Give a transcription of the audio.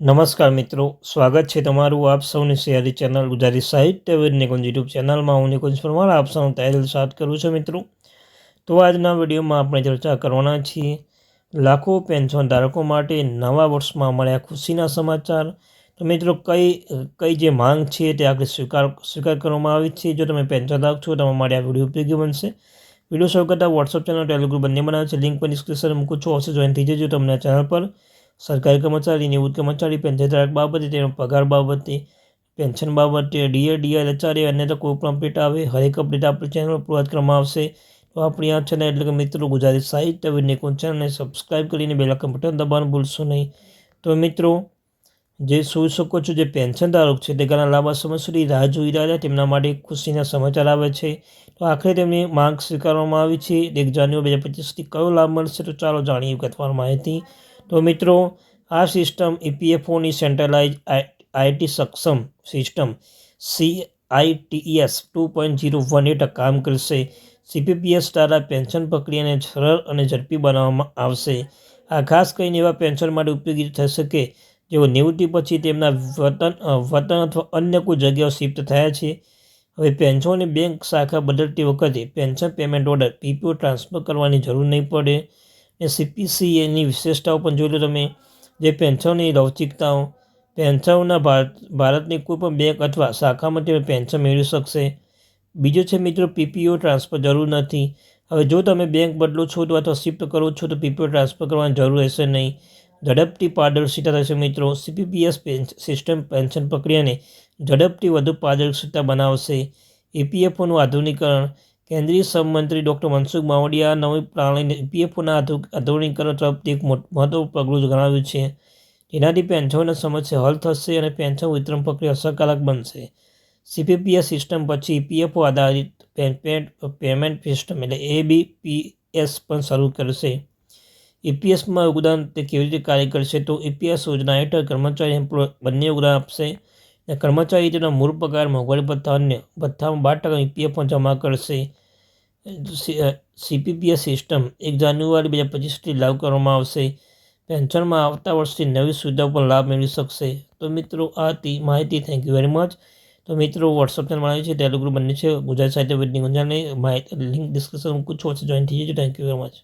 નમસ્કાર મિત્રો, સ્વાગત છે તમારું આપ સૌની સિયારી ચેનલ ગુજરાતી સાહિત્ય વેદ નિકુંજ યુટ્યુબ ચેનલમાં. હું નિકુંજ પરમાર, આપ સૌનું તહેલ સાથ કરું છું મિત્રો. તો આજના વિડીયોમાં આપણે ચર્ચા કરવાના છીએ લાખો પેન્શન ધારકો માટે નવા વર્ષમાં મળ્યા ખુશીના સમાચાર. તો મિત્રો, કઈ કઈ જે માંગ છે તે આગળ સ્વીકાર સ્વીકાર કરવામાં આવી છે? જો તમે પેન્શન ધારક છો તમારા માટે આ વીડિયો ઉપયોગી બનશે. વીડિયો શરૂ કરતાં વોટ્સઅપ ચેનલ ટેલિગ્રુપ બંને બનાવે છે. લિંક પર ડિસ્ક્રિપ્શન મૂકું છું. અવશ્ય જોઈન થઈ જજો. તમને ચેનલ પર સરકારી કર્મચારી, નિવૃત્ત કર્મચારી પેન્શન ધારક બાબતે તેનો પગાર બાબતે, પેન્શન બાબતે ડીએ ડીઆર એચઆરએ અને તો કોઈ પણ અપડેટ આવે, હરેક અપડેટ આપણી ચેનલ પર કરવામાં આવશે. તો આપણી આ ચેનલ એટલે કે મિત્રો ગુજરાતી સાહિત્ય નિકુંજ ચેનલને સબસ્ક્રાઈબ કરીને બેલ બટન દબાવવાનું ભૂલશો નહીં. તો મિત્રો, જે જોઈ શકો છો જે પેન્શન ધારક છે તે ઘણા લાંબા સમય સુધી રાહ જોઈ રહ્યા હતા તેમના માટે ખુશીના સમાચાર આવે છે. તો આખરે તેમની માંગ સ્વીકારવામાં આવી છે. એક જાન્યુઆરી બે હજાર પચીસથી કયો લાભ મળશે તો ચાલો જાણીએ વિગતવાર માહિતી. તો મિત્રો, આ સિસ્ટમ ઇપીએફઓની સેન્ટ્રલાઇઝ આઈટી સક્ષમ system C ITS two point zero one હેઠળ કામ કરશે. સીપીપીએસ દ્વારા પેન્શન પ્રક્રિયાને સરળ અને ઝડપી બનાવવામાં આવશે. આ ખાસ કરીને એવા પેન્શન માટે ઉપયોગી થઈ શકે જેઓ નિવૃત્તિ પછી તેમના વતન વતન અથવા અન્ય કોઈ જગ્યાઓ શિફ્ટ થયા છે. હવે પેન્શનની બેંક શાખા બદલતી વખતે pension payment order PPO transfer કરવાની જરૂર નહીં પડે. એ સીપીસીએની વિશેષતાઓ પણ જોઈ લો તમે. જે પેન્શનની લવચિકતાઓ, પેન્શનના ભારત, ભારતની કોઈપણ બેંક અથવા શાખામાં તમે પેન્શન મેળવી શકશે. બીજો છે મિત્રો પીપીઓ ટ્રાન્સફર જરૂર નથી. હવે જો તમે બેંક બદલો છો તો અથવા શિફ્ટ કરો છો તો પીપીઓ ટ્રાન્સફર કરવાની જરૂર રહેશે નહીં. ઝડપથી પારદર્શિતા થશે મિત્રો. સીપીપીએસ સિસ્ટમ પેન્શન પ્રક્રિયાને ઝડપથી વધુ પારદર્શિતા બનાવશે. ઈપીએફઓનું આધુનિકરણ કેન્દ્રીય સહમંત્રી ડૉક્ટર મનસુખ માવડિયા નવી પ્રણાલીને પીએફઓના આધુનિકરણ તરફ એક મહત્વપૂર્ણ પગલું ગણાવ્યું છે. જેનાથી પેન્શનની સમસ્યા હલ થશે અને પેન્શન વિતરણ પ્રક્રિયા અસરકારક બનશે. સીપીપીએસ સિસ્ટમ પછી પીએફઓ આધારિત પેમેન્ટ સિસ્ટમ એટલે એબીપીએસ પણ શરૂ કરશે. ઈપીએસમાં યોગદાન તે કેવી રીતે કાર્ય કરશે તો ઈપીએસ યોજના હેઠળ કર્મચારી એમ્પ્લોય બંને યોગદાન આપશે અને કર્મચારી તેના મૂળ પગાર, મોંઘવારી ભથ્થા અન્ય ભથ્થામાં બાર ટકા ઈપીએફમાં જમા કરશે. સીપીપીએસ સિસ્ટમ એક જાન્યુઆરી બે હજાર પચીસથી લાગુ કરવામાં આવશે. પેન્શનમાં આવતા વર્ષથી નવી સુવિધાઓ પણ લાભ મેળવી શકશે. તો મિત્રો, આ હતી માહિતી. થેન્ક યુ વેરી મચ તો મિત્રો વોટ્સઅપ ચેનલ મળે છે ટેલિગ્રુપ બંને છે. ગુજરાત સાહિત્ય વિદ્યાની ગુંજાને માહિતી લિંક ડિસ્ક્રિપ્શન કુછ છું જોઈન થઈ જજો થેન્ક યુ વેરી મચ